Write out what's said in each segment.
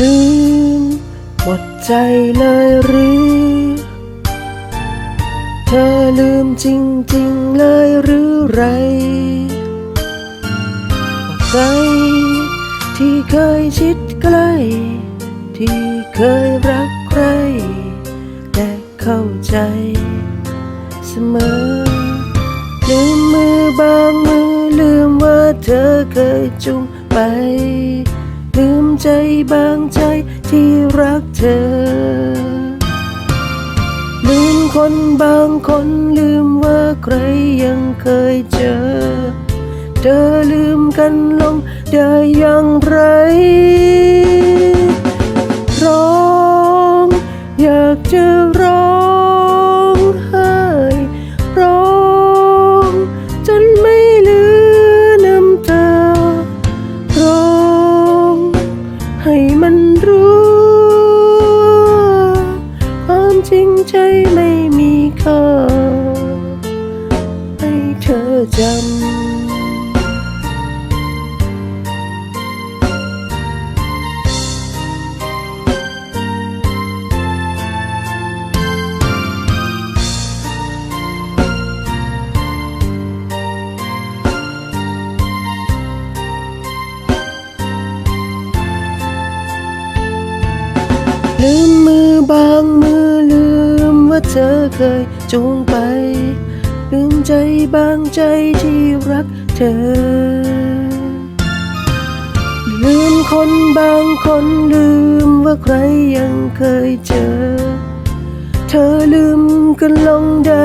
ลืม หมดใจเลยหรือ เธอลืมจริง ๆ เลยหรือไรใครที่เคยชิดใกล้ ที่เคยรักใคร และเข้าใจเสมอ ลืมมือบางมือลืมว่าเธอเคยจุงไป ใจบางใจที่รักเธอ ลืมคนบางคนลืมว่าใครยังเคยเจอ เธอลืมกันลงได้อย่างไร ค่าให้เธอจำลืมมือบาง ธอเคยจูงไปลืมใจบางใจที่รักเธอ ลืมคนบางคนลืมว่าใครยังเคยเจอ เธอลืมกันลงได้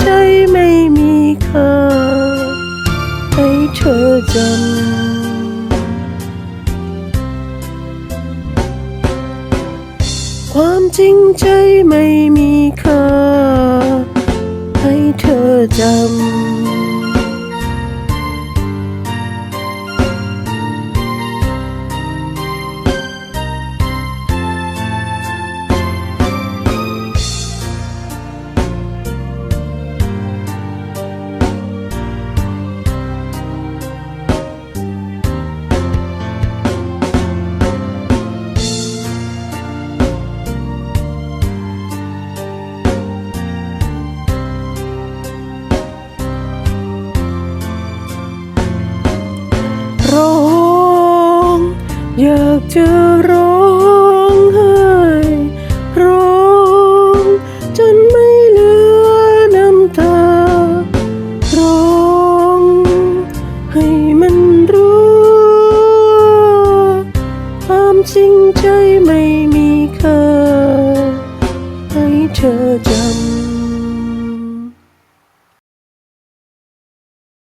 ใจไม่มีค่าให้เธอจำ ความจริงใจไม่มีค่าให้เธอจำ ร้องอยากจะร้องไห้ร้องจนไม่เหลือน้ำตา ร้องให้มันรู้ความจริงใจไม่มีค่าให้เธอ